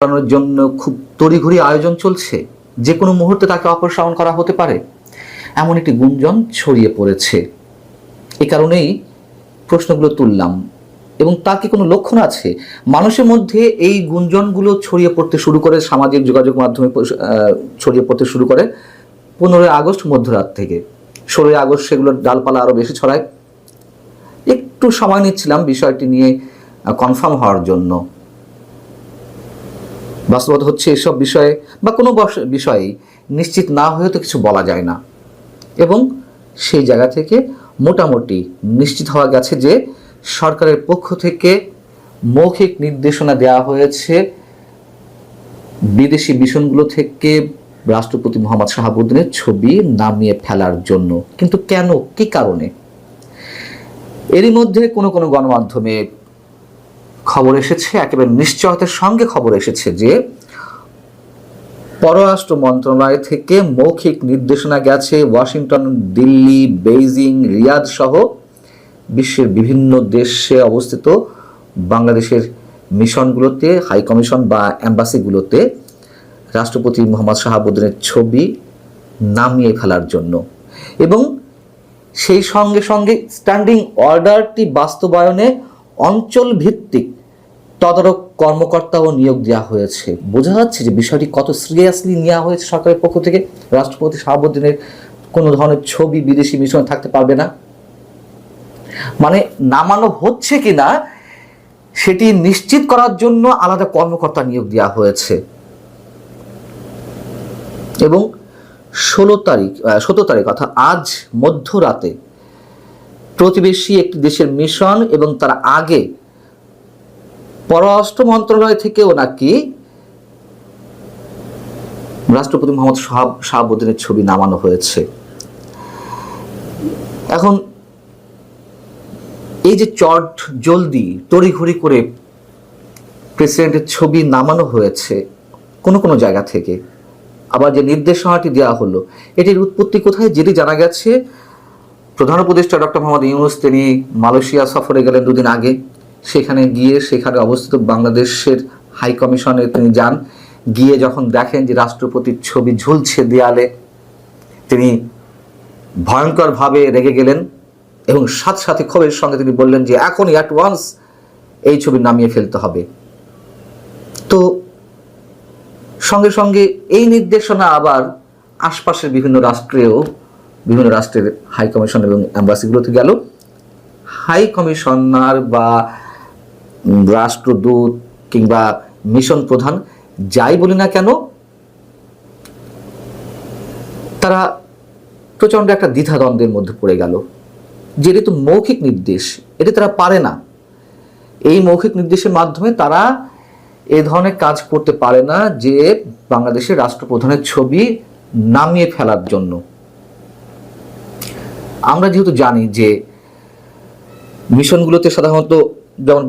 করানোর জন্য খুব তড়িঘড়ি আয়োজন চলছে। যে কোনো মুহূর্তে তাকে অপসারণ করা হতে পারে। এমন একটি গুঞ্জন ছড়িয়ে পড়েছে। এ কারণেই প্রশ্নগুলো তুললাম। এবং তার কি কোনো লক্ষণ আছে? মানুষের মধ্যে এই গুঞ্জনগুলো ছড়িয়ে পড়তে শুরু করে, সামাজিক যোগাযোগ মাধ্যমে ছড়িয়ে পড়তে শুরু করে পনেরোই আগস্ট মধ্যরাত থেকে। ষোলোই আগস্ট সেগুলোর ডালপালা আরও বেশি ছড়ায়। একটু সময় নিচ্ছিলাম বিষয়টি নিয়ে কনফার্ম হওয়ার জন্য। বাস্তবতা হচ্ছে এসব বিষয়ে বা কোনো বিষয়েই নিশ্চিত না হয়ে তো কিছু বলা যায় না। এবং সেই জায়গা থেকে মোটামুটি নিশ্চিত হওয়া গেছে যে সরকারের পক্ষ থেকে মৌখিক নির্দেশনা দেওয়া হয়েছে বিদেশি মিশনগুলো থেকে রাষ্ট্রপতি মোহাম্মদ শাহাবুদ্দিনের ছবি নামিয়ে ফেলার জন্য। কিন্তু কেন? কি কারণে? এরই মধ্যে কোনো কোনো গণমাধ্যমে খবর এসেছে, একেবারে নিশ্চয়তার সঙ্গে খবর এসেছে যে পররাষ্ট্র মন্ত্রণালয় থেকে মৌখিক নির্দেশনা গেছে, ওয়াশিংটন, দিল্লি, বেইজিং, রিয়াদ সহ বিশ্বের বিভিন্ন দেশে অবস্থিত বাংলাদেশের মিশনগুলোতে, হাই কমিশন বা অ্যাম্বাসিগুলোতে রাষ্ট্রপতি মোহাম্মদ শাহাবুদ্দিনের ছবি নামিয়ে ফেলার জন্য। এবং সেই সঙ্গে সঙ্গে স্ট্যান্ডিং অর্ডারটি বাস্তবায়নে অঞ্চল ভিত্তিক তদারক কর্মকর্তাও নিয়োগ দেওয়া হয়েছে। বোঝা যাচ্ছে যে বিষয়টি কত সিরিয়াসলি নেওয়া হয়েছে সরকারের পক্ষ থেকে। রাষ্ট্রপতি শাহাবুদ্দিনের কোনো ধরনের ছবি বিদেশি মিশনে থাকতে পারবে না। মানে নামানো হচ্ছে কিনা, সেটি নিশ্চিত করার জন্য আলাদা কর্মকর্তা নিয়োগ দেওয়া হয়েছে। এবং ষোলো তারিখ সতেরো তারিখ, অর্থাৎ আজ মধ্যরাতে প্রতিবেশী একটি দেশের মিশন এবং তার আগে পররাষ্ট্র মন্ত্রণালয় থেকেও নাকি রাষ্ট্রপতি মোহাম্মদ শাহাব শাহাবুদ্দিনের ছবি নামানো হয়েছে। এখন এই যে চট জলদি তড়িঘড়ি করে প্রেসিডেন্টের ছবি নামানো হয়েছে কোনো কোনো জায়গা থেকে, আবার যে নির্দেশনাটি দেওয়া হলো, এটির উৎপত্তি কোথায় যেটি জানা গেছে? প্রধান উপদেষ্টা ডক্টর মোহাম্মদ ইউনুস, তিনি মালয়েশিয়া সফরে গেলেন দুদিন আগে। সেখানে গিয়ে সেখানে অবস্থিত বাংলাদেশের হাই কমিশনে তিনি যান। গিয়ে যখন দেখেন যে রাষ্ট্রপতির ছবি ঝুলছে দেয়ালে, তিনি ভয়ঙ্করভাবে রেগে গেলেন এবং সাথে সাথে ক্ষোভের সঙ্গে তিনি বললেন যে এখনই অ্যাট ওয়ান্স এই ছবি নামিয়ে ফেলতে হবে। তো সঙ্গে সঙ্গে এই নির্দেশনা আবার আশপাশের বিভিন্ন রাষ্ট্রেও, বিভিন্ন রাষ্ট্রের হাই কমিশন এবং অ্যাম্বাসিগুলোতে গেল। হাই কমিশনার বা রাষ্ট্রদূত কিংবা মিশন প্রধান যাই বলি না কেন, তারা প্রচণ্ড একটা দ্বিধাদ্বন্দ্বের মধ্যে পড়ে গেল। যেটি তো মৌখিক নির্দেশ, এটি তারা পারে না। এই মৌখিক নির্দেশের মাধ্যমে তারা এ ধরনের কাজ করতে পারে না যে বাংলাদেশের রাষ্ট্রপ্রধানের ছবি নামিয়ে ফেলার জন্য। আমরা যেহেতু জানি যে মিশনগুলোতে সাধারণত যেমন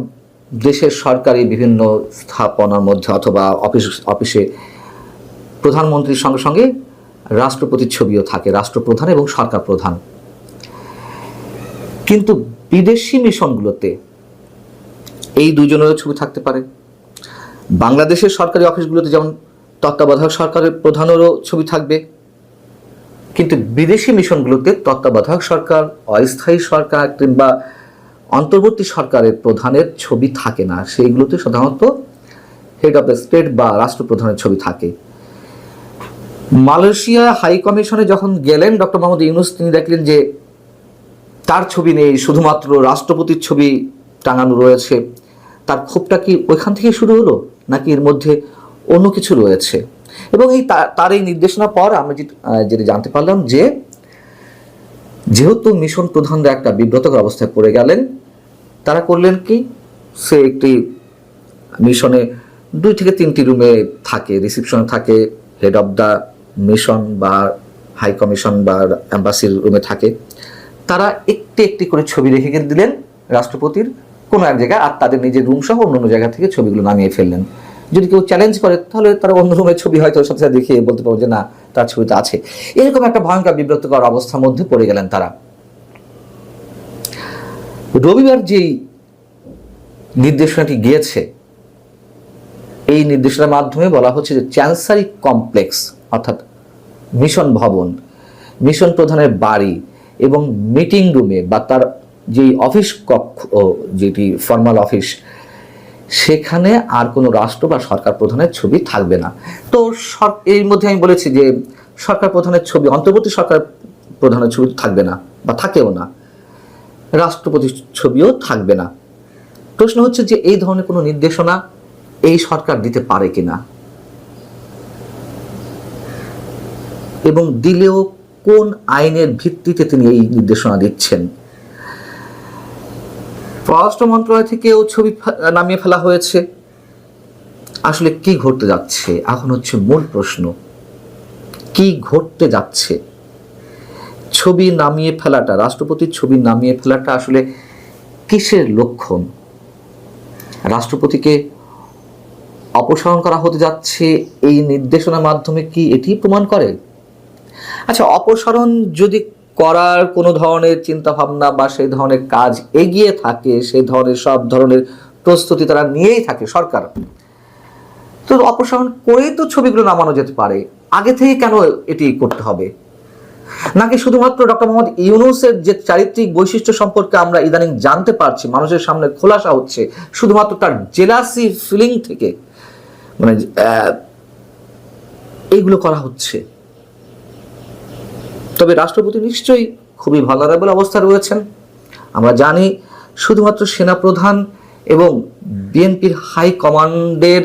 দেশের সরকারি বিভিন্ন স্থাপনার মধ্যে অথবা অফিস, অফিসে প্রধানমন্ত্রীর সঙ্গে সঙ্গে রাষ্ট্রপতির ছবিও থাকে, রাষ্ট্রপ্রধান এবং সরকার প্রধান। কিন্তু বিদেশি মিশনগুলোতে এই দুজনেরও ছবি থাকতে পারে। বাংলাদেশের সরকারি অফিসগুলোতে যেমন তত্ত্বাবধায়ক সরকারের প্রধানেরও ছবি থাকবে। কিন্তু বিদেশি মিশনগুলোতে তত্ত্বাবধায়ক সরকার, অস্থায়ী সরকার কিংবা অন্তর্বর্তী সরকারের প্রধানের ছবি থাকে না। সেইগুলোতে সাধারণত হেড অফ দ্য স্টেট বা রাষ্ট্রপ্রধানের ছবি থাকে। মালয়েশিয়া হাই কমিশনে যখন গেলেন ডক্টর মোহাম্মদ ইউনুস তিনি দেখলেন যে তার ছবি নেই শুধুমাত্র রাষ্ট্রপতির ছবি টাঙানো রয়েছে। তার ক্ষোভটা কি ওইখান থেকে শুরু হলো নাকি এর মধ্যে অন্য কিছু রয়েছে? এবং এই তার এই নির্দেশনা পর আহ, যেটা জানতে পারলাম যে যেহেতু মিশন প্রধানরা একটা বিব্রতকর অবস্থায় পড়ে গেলেন, তারা করলেন কি? সে একটি মিশনে দুই থেকে তিনটি রুমে থাকে, রিসিপশনে থাকে হেড অফ দ্য মিশন বা হাই কমিশন বা অ্যাম্বাসির রুমে থাকে। তারা একটি একটি করে ছবি রেখে দিলেন রাষ্ট্রপতির কোনো এক জায়গায়, আর তাদের নিজের রুম সহ অন্য অন্য জায়গা থেকে ছবিগুলো নামিয়ে ফেললেন। যদি কেউ চ্যালেঞ্জ করে, তাহলে তারা অন্য রুমের ছবি হয়তো সাথে সাথে দেখিয়ে বলতে পারব যে, না, তার ছবিটা আছে। এরকম একটা ভয়ঙ্কর বিব্রতকর অবস্থার মধ্যে পড়ে গেলেন তারা। রবিবার যেই নির্দেশনাটি গিয়েছে, এই নির্দেশনার মাধ্যমে বলা হচ্ছে যে চ্যান্সারি কমপ্লেক্স অর্থাৎ মিশন ভবন, মিশন প্রধানের বাড়ি এবং মিটিং রুমে বা তার যেই অফিস কক্ষ যেটি ফর্মাল অফিস সেখানে আর কোনো রাষ্ট্র বা সরকার প্রধানের ছবি থাকবে না। তো এর মধ্যে আমি বলেছি যে সরকার প্রধানের ছবি, অন্তর্বর্তী সরকার প্রধানের ছবি থাকবে না বা থাকেও না। রাষ্ট্রপতির ছবিও থাকবে না। প্রশ্ন হচ্ছে যে এই ধরনের কোনো নির্দেশনা এই সরকার দিতে পারে কিনা? এবং দিলেও কোন আইনের ভিত্তিতে তিনি এই নির্দেশনা দিচ্ছেন? পররাষ্ট্র মন্ত্রণালয় থেকেও ছবি নামিয়ে ফেলা হয়েছে। আসলে কি ঘটতে যাচ্ছে? এখন হচ্ছে মূল প্রশ্ন। কি ঘটতে যাচ্ছে? ছবি নামিয়ে ফেলাটা, রাষ্ট্রপতির ছবি নামিয়ে ফেলাটা আসলে কিসের লক্ষণ? রাষ্ট্রপতিকে অপসারণ করা হতে যাচ্ছে এই নির্দেশনার মাধ্যমে কি এটি প্রমাণ করে? আচ্ছা অপসারণ যদি করার কোনো ধরনের চিন্তা ভাবনা বা সেই ধরনের কাজ এগিয়ে থাকে, সেই ধরনের সব ধরনের প্রস্তুতি তারা নিয়েই থাকে সরকার। তো অপসারণ করেই তো ছবিগুলো নামানো যেতে পারে। আগে থেকে কেন এটি করতে হবে? নাকি শুধুমাত্র ডক্টর মোহাম্মদ ইউনুসের যে চারিত্রিক বৈশিষ্ট্য সম্পর্কে আমরা ইদানিং জানতে পারছি, মানুষের সামনে খোলাসা হচ্ছে, শুধুমাত্র তার জেলাসি ফিলিং থেকে? মানে এইগুলো করা হচ্ছে। তবে রাষ্ট্রপতি নিশ্চয়ই খুবই ভালারেবল অবস্থা রয়েছেন। আমরা জানি শুধুমাত্র সেনাপ্রধান এবং বিএনপির হাই কমান্ডের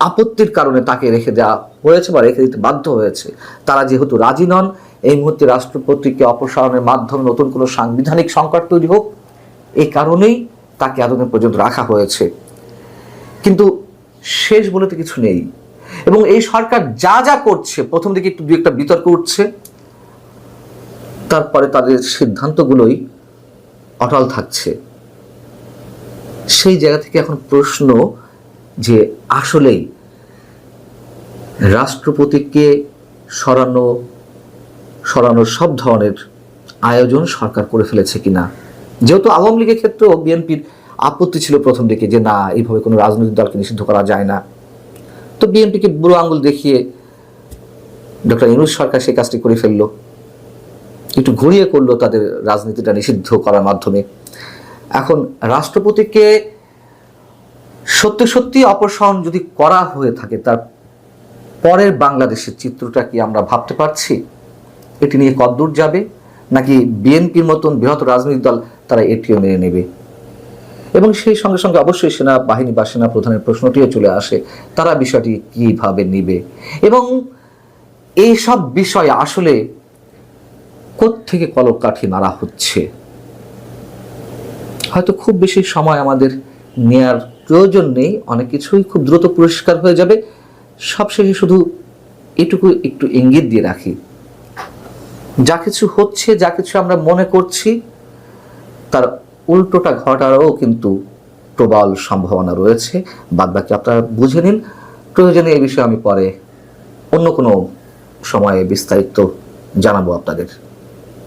আপত্তির কারণে তাকে রেখে দেওয়া হয়েছে বা রেখে দিতে বাধ্য হয়েছে। তারা যেহেতু রাজি নন, এই মুহূর্তে রাষ্ট্রপতিকে অপসারণের মাধ্যমে নতুন কোনো সাংবিধানিক সংকট তৈরি হোক এই কারণেই তাকে এতদিন পর্যন্ত রাখা হয়েছে। কিন্তু শেষ বলে তো কিছু নেই। এবং এই সরকার যা যা করছে, প্রথম দিকে একটু দু একটা বিতর্ক উঠছে। তারপরে তাদের সিদ্ধান্তগুলোই অটল থাকছে। সেই জায়গা থেকে এখন প্রশ্ন যে আসলেই রাষ্ট্রপতিকে সরানো, সরানোর সব ধরনের আয়োজন সরকার করে ফেলেছে কিনা? যেহেতু আওয়ামী লীগের ক্ষেত্রেও বিএনপির আপত্তি ছিল প্রথম দিকে যে না, এইভাবে কোনো রাজনৈতিক দলকে নিষিদ্ধ করা যায় না। তো বিএনপিকে বুড়ো আঙুল দেখিয়ে ডক্টর ইনুস সরকার সেই কাজটি করে ফেলল। একটু ঘুরিয়ে করল তাদের রাজনীতিটা নিষিদ্ধ করার মাধ্যমে। এখন রাষ্ট্রপতিকে সত্যি সত্যি অপসারণ যদি করা হয়ে থাকে, তার পরের বাংলাদেশের চিত্রটা কি আমরা ভাবতে পারছি? এটি নিয়ে কদ্দূর যাবে? নাকি বিএনপির মতন বৃহৎ রাজনৈতিক দল তারা এটিও মেনে নেবে? এবং সেই সঙ্গে সঙ্গে অবশ্যই সেনা বাহিনী বা সেনা প্রধানের প্রশ্নটিও চলে আসে, তারা বিষয়টি কীভাবে নিবে? এবং এই সব বিষয় আসলে থেকে কলক কাঠি নাড়া হচ্ছে? হয়তো খুব বেশি সময় আমাদের নেয়ার প্রয়োজন নেই, অনেক কিছুই খুব দ্রুত পরিষ্কার হয়ে যাবে। সবশেষে শুধু এটুকু একটু ইঙ্গিত দিয়ে রাখি। যা কিছু হচ্ছে, যা কিছু আমরা মনে করছি, তার উল্টোটা ঘটারও কিন্তু প্রবল সম্ভাবনা রয়েছে। বাদবাকি আপনারা বুঝে নিন। প্রয়োজনে এ বিষয়ে আমি পরে অন্য কোনো সময়ে বিস্তারিত জানাব আপনাদের।